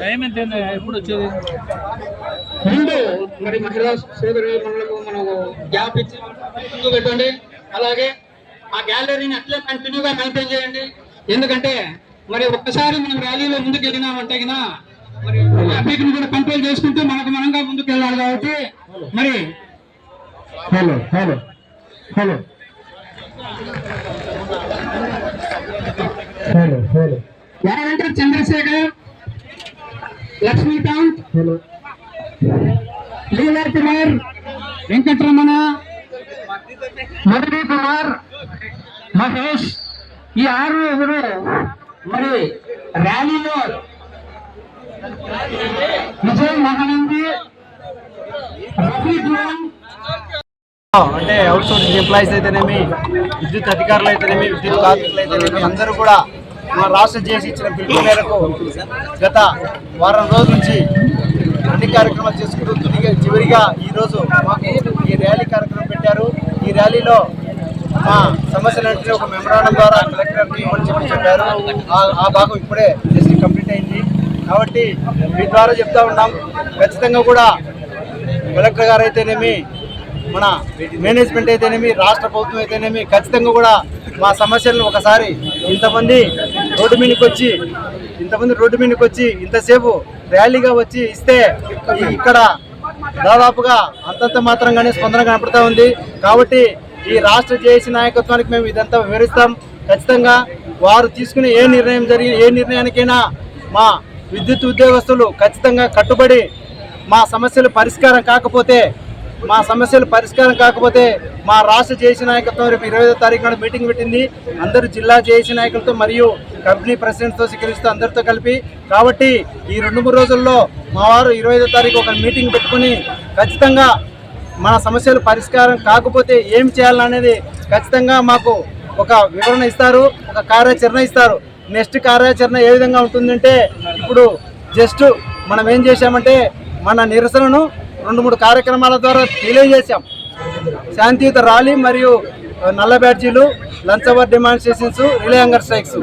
Payment ఎప్పుడు వచ్చేది ముందు మరి మహిళా సోదరి మనకు మనకు గ్యాప్ ఇచ్చి ముందు పెట్టండి అలాగే ఆ గ్యాలరీని అట్లే కంటిన్యూగా మెయింటైన్ చేయండి. ఎందుకంటే మరి ఒక్కసారి మనం ర్యాలీలో ముందుకు వెళ్ళినామంటే గిన మరి ట్రాఫిక్ని కూడా కంట్రోల్ చేసుకుంటూ మనకు మనంగా ముందుకు వెళ్ళాలి కాబట్టి మరి hello hello hello. Hello hello. యారంటే Chandrashekar? Lakshmikanth? Hello. Leela Kumar Venkataramana? Murali Kumar Mahesh ఈ ఆరుగురు మరి ర్యాలీలో విజయ్ మహానంది అంటే అవుట్ సోర్సింగ్ ఎంప్లాయీస్ అయితేనేమి విద్యుత్ అధికారులు అయితేనేమి విద్యుత్ కార్మికులు అయితేనేమి అందరూ కూడా మా రాష్ట్ర చేసి ఇచ్చిన పిలుపు మేరకు గత వారం రోజుల నుంచి అన్ని కార్యక్రమాలు చేసుకుంటూ చివరిగా ఈరోజు మాకు ఈ ర్యాలీ కార్యక్రమం పెట్టారు. ఈ ర్యాలీలో మా సమస్యలన్నింటినీ ఒక మెమరాండం ద్వారా కలెక్టర్కి ఇవ్వని చెప్పి చెప్పారు. ఆ- భాగం ఇప్పుడే జస్ట్ కంప్లీట్ అయింది. కాబట్టి మీ ద్వారా చెప్తా ఉన్నాం. ఖచ్చితంగా కూడా కలెక్టర్ గారు అయితేనేమి మన మేనేజ్మెంట్ అయితేనేమి రాష్ట్ర ప్రభుత్వం అయితేనేమి ఖచ్చితంగా కూడా మా సమస్యలను ఒకసారి ఇంతమంది రోడ్డు మీదకి వచ్చి ఇంతమంది రోడ్డు మీదకి వచ్చి ఇంతసేపు ర్యాలీగా వచ్చి ఇస్తే ఇక్కడ దాదాపుగా అంతంత మాత్రంగానే స్పందన కనపడతా ఉంది. కాబట్టి ఈ రాష్ట్ర జేఏసీ నాయకత్వానికి మేము ఇదంతా వివరిస్తాం. ఖచ్చితంగా వారు తీసుకునే ఏ నిర్ణయం జరిగి ఏ నిర్ణయానికైనా మా విద్యుత్ ఉద్యోగస్తులు ఖచ్చితంగా కట్టుబడి మా సమస్యలు పరిష్కారం కాకపోతే మా సమస్యలు పరిష్కారం కాకపోతే మా రాష్ట్ర జేసీ నాయకత్వం రేపు ఇరవై ఐదో తారీఖు నాడు మీటింగ్ పెట్టింది. అందరూ జిల్లా జేసీ నాయకులతో మరియు కంపెనీ ప్రెసిడెంట్తో స్వీకరిస్తూ అందరితో కలిపి. కాబట్టి ఈ రెండు మూడు రోజుల్లో మా వారు ఇరవై ఐదో తారీఖు ఒక మీటింగ్ పెట్టుకుని ఖచ్చితంగా మన సమస్యలు పరిష్కారం కాకపోతే ఏం చేయాలనేది ఖచ్చితంగా మాకు ఒక వివరణ ఇస్తారు ఒక కార్యాచరణ ఇస్తారు. నెక్స్ట్ కార్యాచరణ ఏ విధంగా ఉంటుందంటే ఇప్పుడు జస్ట్ మనం ఏం చేశామంటే మన నిరసనను రెండు మూడు కార్యక్రమాల ద్వారా తెలియజేశాం శాంతియుత ర్యాలీ మరియు నల్ల బ్యాడ్జీలు lunch hour demonstrations relay hunger strikes.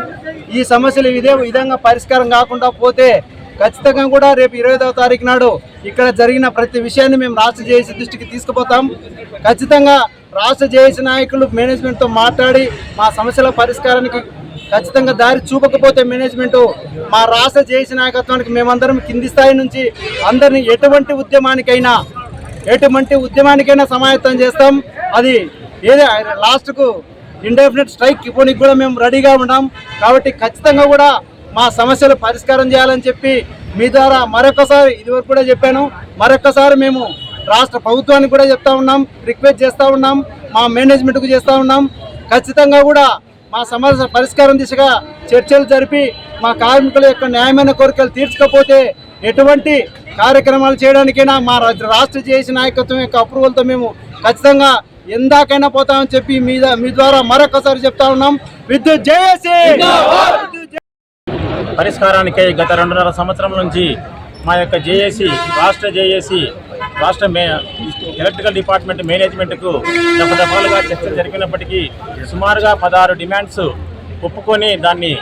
ఈ సమస్యలు ఇదే విధంగా పరిష్కారం కాకుండా పోతే ఖచ్చితంగా కూడా రేపు ఇరవై ఐదవ తారీఖు నాడు ఇక్కడ జరిగిన ప్రతి విషయాన్ని మేము రాష్ట్ర జేఏసీ దృష్టికి తీసుకుపోతాం. ఖచ్చితంగా రాష్ట్ర జేఏసీ నాయకులు మేనేజ్మెంట్తో మాట్లాడి మా సమస్యల పరిష్కారానికి ఖచ్చితంగా దారి చూపకపోతే మేనేజ్మెంట్ మా రాష్ట్ర జేసీ నాయకత్వానికి మేమందరం కింది స్థాయి నుంచి అందరినీ ఎటువంటి ఉద్యమానికైనా ఎటువంటి ఉద్యమానికైనా సమాయత్తం చేస్తాం. అది ఏదే లాస్ట్కు ఇండెఫినెట్ స్ట్రైక్ ఇవ్వడానికి కూడా మేము రెడీగా ఉన్నాం. కాబట్టి ఖచ్చితంగా కూడా మా సమస్యలు పరిష్కారం చేయాలని చెప్పి మీ ద్వారా మరొకసారి ఇదివరకు కూడా చెప్పాను. మరొకసారి మేము రాష్ట్ర ప్రభుత్వానికి కూడా చెప్తా ఉన్నాం. రిక్వెస్ట్ చేస్తూ ఉన్నాం. మా మేనేజ్మెంట్కు చేస్తూ ఉన్నాం. ఖచ్చితంగా కూడా మా సమస్య పరిష్కారం దిశగా చర్చలు జరిపి మా కార్మికుల యొక్క న్యాయమైన కోరికలు తీర్చకపోతే ఎటువంటి కార్యక్రమాలు చేయడానికైనా మా రాష్ట్ర జేసీ నాయకత్వం యొక్క అప్రూవల్తో మేము ఖచ్చితంగా ఎందాకైనా పోతామని చెప్పి మీ మీ ద్వారా మరొకసారి చెప్తా ఉన్నాం. విద్యుత్ జేఏసీ! పరిష్కారానికై గత రెండున్నర సంవత్సరం నుంచి మా యొక్క జేఏసీ రాష్ట్ర జేఏసీ రాష్ట్ర మే ఎలక్ట్రికల్ డిపార్ట్మెంట్ మేనేజ్మెంట్కు దఫదఫాలుగా చర్చలు జరిపినప్పటికీ సుమారుగా పదహారు డిమాండ్స్ ఒప్పుకొని దాన్ని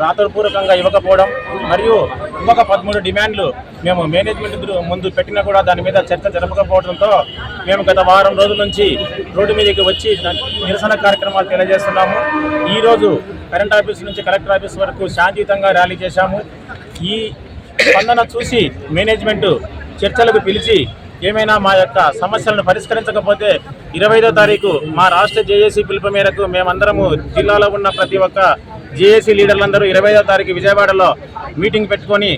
రాతపూర్వకంగా ఇవ్వకపోవడం మరియు ఇంకొక పదమూడు డిమాండ్లు మేము మేనేజ్మెంట్ ముందు పెట్టినా కూడా దాని మీద చర్చ జరపకపోవడంతో మేము గత వారం రోజుల నుంచి రోడ్డు మీదకి వచ్చి నిరసన కార్యక్రమాలు తెలియజేస్తున్నాము. ఈరోజు కరెంట్ ఆఫీస్ నుంచి కలెక్టర్ ఆఫీస్ వరకు శాంతియుతంగా ర్యాలీ చేశాము. ఈ స్పందన చూసి మేనేజ్మెంట్ చర్చలకు పిలిచి ఏమైనా మా యొక్క సమస్యలను పరిష్కరించకపోతే ఇరవై ఐదో తారీఖు మా రాష్ట్ర జేఏసీ పిలుపు మేరకు మేమందరము జిల్లాలో ఉన్న ప్రతి ఒక్క జేఏసీ లీడర్లందరూ ఇరవై ఐదో తారీఖు విజయవాడలో మీటింగ్ పెట్టుకొని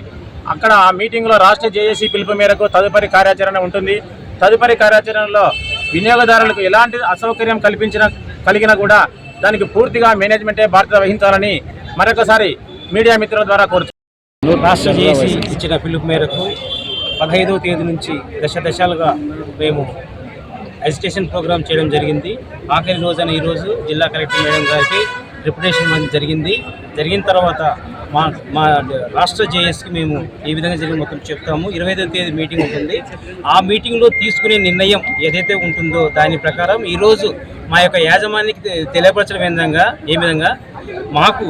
అక్కడ ఆ మీటింగ్లో రాష్ట్ర జేఏసీ పిలుపు మేరకు తదుపరి కార్యాచరణ ఉంటుంది. తదుపరి కార్యాచరణలో వినియోగదారులకు ఎలాంటి అసౌకర్యం కల్పించిన కలిగినా కూడా దానికి పూర్తిగా మేనేజ్మెంటే బాధ్యత వహించాలని మరొకసారి మీడియా మిత్రుల ద్వారా కోరుతున్నాను రాష్ట్ర జేఏసీ ఇచ్చిన పిలుపు మేరకు పదహైదవ తేదీ నుంచి దశ దశాలుగా మేము అజిటేషన్ ప్రోగ్రామ్ చేయడం జరిగింది. ఆఖరి రోజున ఈరోజు జిల్లా కలెక్టర్ మేడం గారికి రిప్యుటేషన్ జరిగింది. జరిగిన తర్వాత మా మా రాష్ట్ర జేఎస్కి మేము ఈ విధంగా జరిగిన మొత్తం చెప్తాము. ఇరవై ఐదవ తేదీ మీటింగ్ ఉంటుంది. ఆ మీటింగ్లో తీసుకునే నిర్ణయం ఏదైతే ఉంటుందో దాని ప్రకారం ఈరోజు మా యొక్క యాజమాన్యానికి తెలియపరచడం ఏ విధంగా ఏ విధంగా మాకు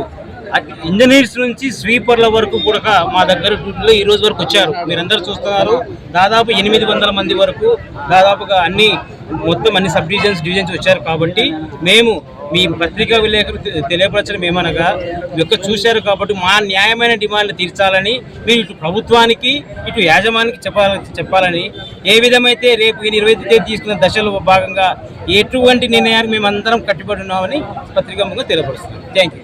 ఇంజనీర్స్ నుంచి స్వీపర్ల వరకు కూడా మా దగ్గర డ్యూటీలో ఈ రోజు వరకు వచ్చారు. మీరందరూ చూస్తున్నారు. దాదాపు ఎనిమిది వందల మంది వరకు దాదాపుగా అన్ని మొత్తం అన్ని సబ్ డివిజన్స్ డివిజన్స్ వచ్చారు కాబట్టి మేము మీ పత్రికా విలేకరు తె- తెలియపరచడం ఏమనగా యొక్క చూశారు కాబట్టి మా న్యాయమైన డిమాండ్లు తీర్చాలని మీరు ఇటు ప్రభుత్వానికి ఇటు యాజమానికి చెప్పాలని చెప్పాలని ఏ విధమైతే రేపు ఈ ఇరవై తేదీ తీసుకున్న దశలో భాగంగా ఎటువంటి నిర్ణయాన్ని మేమందరం కట్టుబడి ఉన్నామని పత్రికా ముందు తెలియపరుస్తున్నాం. Thank you